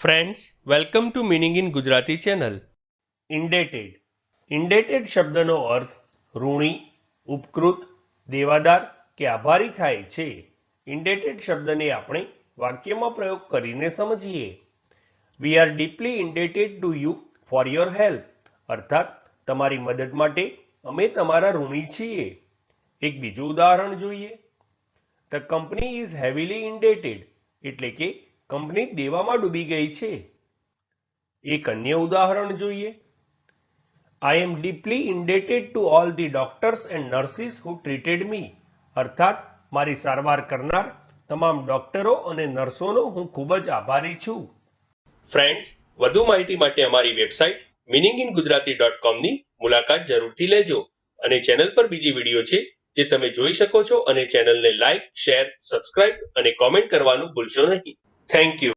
Friends welcome to meaning in Gujarati channel indebted indebted શબ્દનો અર્થ ઋણી, ઉપકૃત, દેવાદાર કે આભારી થાય છે. ઇન્ડેટેડ શબ્દને આપણે વાક્યમાં પ્રયોગ કરીને સમજીએ. We are deeply indebted to you for your help અર્થાત, તમારી મદદ માટે અમે તમારા ઋણી છીએ. એક બીજું ઉદાહરણ જોઈએ. The company is heavily indebted એટલે કે કંપની દેવામાં ડૂબી ગઈ છે. એક અન્ય ઉદાહરણ જોઈએ. I am deeply indebted to all the doctors and nurses who treated me અર્થાત, મારી સારવાર કરનાર તમામ ડોક્ટરો અને નર્સોનો હું ખૂબ જ આભારી છું. ફ્રેન્ડ્સ વધુ માહિતી માટે અમારી website meaning in Gujarati dot કોમની મુલાકાત જરૂરથી લેજો અને ચેનલ પર બીજી વીડિયો છે જે તમે જોઈ શકો છો અને ચેનલને લાઇક શેર સબસ્ક્રાઇબ અને કોમેન્ટ કરવાનું ભૂલશો નહીં. Thank you